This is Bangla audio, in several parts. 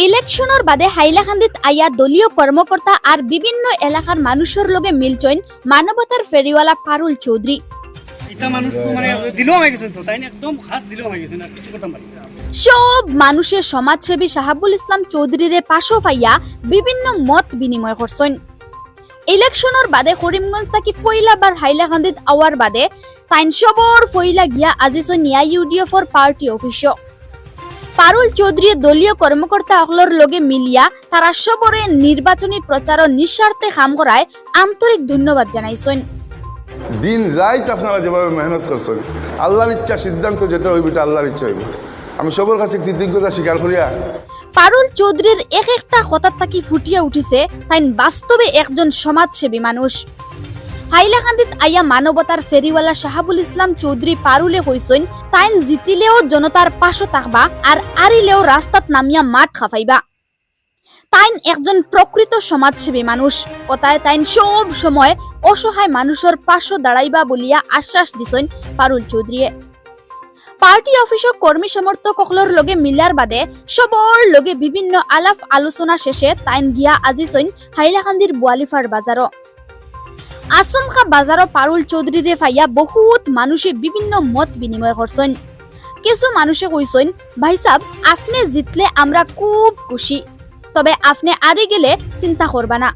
ইলেকশনের বাদে হাইলাকান্দিত আইয়া দলীয় কর্মকর্তা আর বিভিন্ন এলাকার মানুষের লগে মিলচইন মানবতার ফেরিওয়ালা পারুল চৌধুরী তো মানে। সব মানুষের সমাজসেবী সাহাবুল ইসলাম চৌধুরীরে পাশো পাইয়া বিভিন্ন মত বিনিময় করছেন ইলেকশনের বাদে করিমগঞ্জ থাকি ফইলাবার হাইলাকান্দিত আওয়ার বাদে তাইন সবর ফইলা গিয়া আজি নিয়া ইউডিএফর পার্টি অফিস পারুল চৌধুরী দলীয় কর্মকর্তা অকলর লগে মিলিয়া তারা সবরে নির্বাচনী প্রচার নিঃস্বার্থে কাম করায় আন্তরিক ধন্যবাদ জানাইছেন। দিন রাত আপনারা যেভাবে মেহনত করছেন আল্লাহর ইচ্ছা সিদ্ধান্ত যেটা হইবে এটা আল্লাহর ইচ্ছা হইব। আমি সবার কাছে কৃতজ্ঞতা স্বীকার করিয়া পারুল চৌধুরীর এক একটা কথার থাকি ফুটিয়া উঠিছে তাই বাস্তবে একজন সমাজসেবী মানুষ। হাইলাকান্দিত আইয়া মানবতার ফেরিওয়ালা শাহাবুল ইসলাম চৌধুরী পারুলে হইসইন তাইন জিতিলেও জনতার পাশো থাকবা আর আরিলেও রাস্তাত নামিয়া মাঠ খাফাইবা। তাইন একজন প্রকৃত সমাজসেবী মানুষ কথায় তাইন সব সময় অসহায় মানুষের পাশো দাঁড়াইবা বলিয়া আশ্বাস দিছেন পারুল চৌধুরীয়ে পার্টি অফিসক কর্মী সমর্থক সকলৰ লগে মিলাৰ বাদে সবৰ লগে বিভিন্ন আলাপ আলোচনা শেষে তাইন গিয়া আজি চইন হাইলাকান্দিৰ বোৱালিফাৰ বাজাৰ আচমকা বাজাৰৰ পাৰুল চৌধুৰীৰে ফাইয়া বহুত মানুষে বিভিন্ন মত বিনিময় করছেন কিছু মানুষে কইছেন ভাই সাহেব আপনি জিতলে আমরা খুব খুশি। তবে আপনি আরে গেলে চিন্তা করবা না।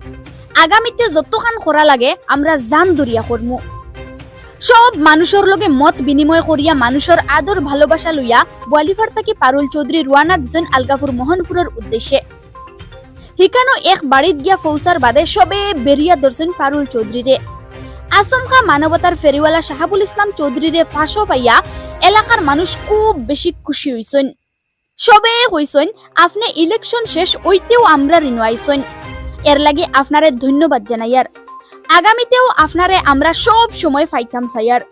আগামীতে যতখান করা লাগে, আমরা জান দরিয়া করমু সব মানুষের লগে মত বিনিময় করিয়া মানুষের আদর ভালোবাসা লইয়া বোয়ালিফার থাকি পারুল চৌধুরী রুয়ানা দিছেন আলগাপুর মোহনপুরের উদ্দেশ্যে হিকানো এক বাড়িত গিয়া পৌঁছার বাদে সবে বেরিয়া ধরছেন পারুল চৌধুরীরে আচমকা মানবতার ফেরিওয়ালা শাহাবুল ইসলাম চৌধুরীরে পাশো পাইয়া এলাকার মানুষ খুব বেশি খুশি হইছেন সবে কইছেন আপনি ইলেকশন শেষ ওইতেও আমরা রিনুয়াইছেন এর লাগি আপনারে ধন্যবাদ জানাইয়ার আগামীতেও আপনারে আমরা সব সময় ফাইতাম সাইয়ার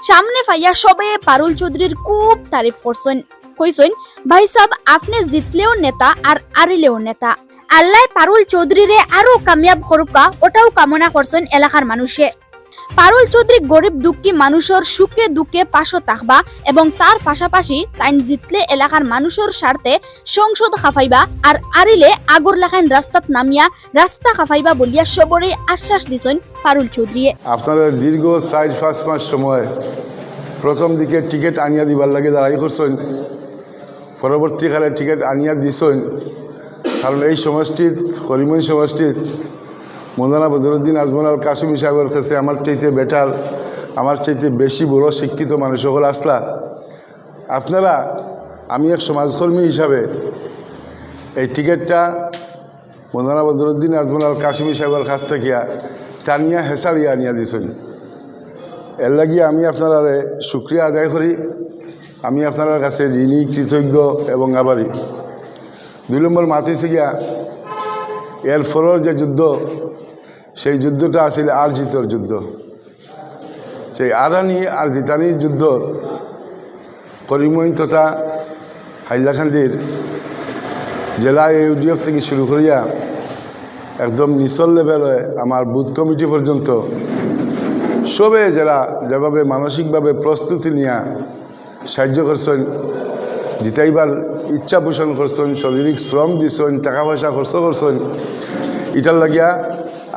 সামনে ফাইয়া সবে পারুল চৌধুরীর খুব তারিফ করছেন কইছেন ভাই সাহেব আপনি জিতলেও নেতা আর আরিলেও নেতা। আল্লাহ পারুল চৌধুরীরে আরও কামিয়াব করুকা ওটাও কামনা করছেন এলাকার মানুষে। পারুল চৌধুরী গরিব দুঃখী মানুষের সুখে দুঃখে পাশো থাকবা এবং তার পাশাপাশি তাইন জিতলে এলাকার মানুষের স্বার্থে সংসদ খাফাইবা আর আরিলে আগর লাখান রাস্তাত নামিয়া রাস্তা খাফাইবা বলিয়া সবরে আশ্বাস দিছেন পারুল চৌধুরী আপনারা দীর্ঘ চার পাঁচ মাস সময় প্রথম দিকে টিকিট আনিয়া দিবার লাগে দাঁড়াই করছেন। পরবর্তীকালে টিকিট আনিয়া দিছেন। কারণ এই সমষ্টিত, করিমগঞ্জ সমষ্টিত, মৌলানা বদরুদ্দিন আজমল আল কাসিম সাহেবের কাছে আমার চাইতে বেটার আমার চাইতে বেশি বড় শিক্ষিত মানুষ সকল আসলা। আপনারা, আমি এক সমাজকর্মী হিসাবে এই টিকিটটা মৌলানা বদরুদ্দিন আজমল আল কাসিমি সাহেবের কাছ থেকে টানিয়া হেসাড়িয়া আনিয়া দিছেন। এর লাগিয়ে আমি আপনারা সুক্রিয়া আদায় করি। আমি আপনার কাছে ঋণী, কৃতজ্ঞ এবং আবারই। দুই নম্বর মাতিছে গিয়া, এর ফলর যে যুদ্ধ, সেই যুদ্ধটা আছিল আর জিতর যুদ্ধ। সেই আরানি আর জিতানির যুদ্ধ করিমই তথা হাইলাকান্দির জেলা ইউডিএফ থেকে শুরু করিয়া, একদম নিচল লেভেলে আমার বুথ কমিটি পর্যন্ত, সবে যারা যেভাবে মানসিকভাবে প্রস্তুতি নিয়ে সাহায্য করছেন, জিতাইবার ইচ্ছা পোষণ করছেন, শারীরিক শ্রম দিছেন টাকা পয়সা খরচ করছেন। এটার লাগিয়া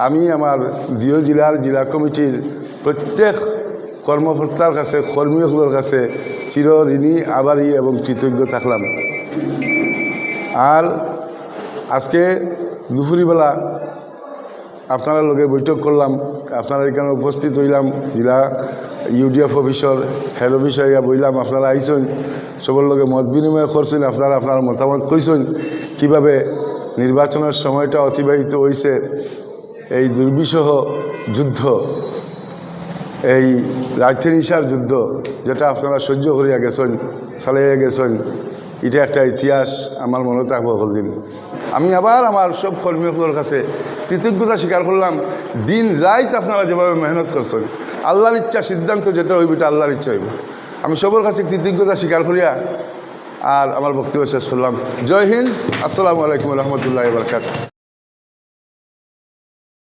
আমি আমার দিও জেলার জেলা কমিটির প্রত্যেক কর্মকর্তার কাছে কর্মীসকলের কাছে চির ঋণী আবারই এবং কৃতজ্ঞ থাকলাম। আর আজকে দুপুরিবেলা আপনারা লোকে বৈঠক করলাম, আপনারা এখানে উপস্থিত হইলাম, জেলা ইউডিএফ অফিসর হেড অফিস হইয়া বইলাম, আপনারা আইসেন, সবার লোকে মত বিনিময় করছেন, আপনারা আপনার মতামত কইছেন, কীভাবে নির্বাচনের সময়টা অতিবাহিত হয়েছে এই দুর্বিষহ যুদ্ধ, এই রাজধানীসার যুদ্ধ, যেটা আপনারা সহ্য করিয়া গেছেন, চালাইয়া গেছেন এটা একটা ইতিহাস, আমার মনে থাকব দিন আমি আবার আমার সব কর্মীগুলোর কাছে কৃতজ্ঞতা স্বীকার করলাম, দিন রাইত আপনারা যেভাবে মেহনত করছেন, আল্লাহর ইচ্ছা, সিদ্ধান্ত যেটা হইবে এটা আল্লাহর ইচ্ছা হইব। আমি সবার কাছে কৃতজ্ঞতা স্বীকার করিয়া আর আমার বক্তব্য শেষ করলাম। জয় হিন্দ, আসসালামু আলাইকুম রহমতুল্লাহ বরকাত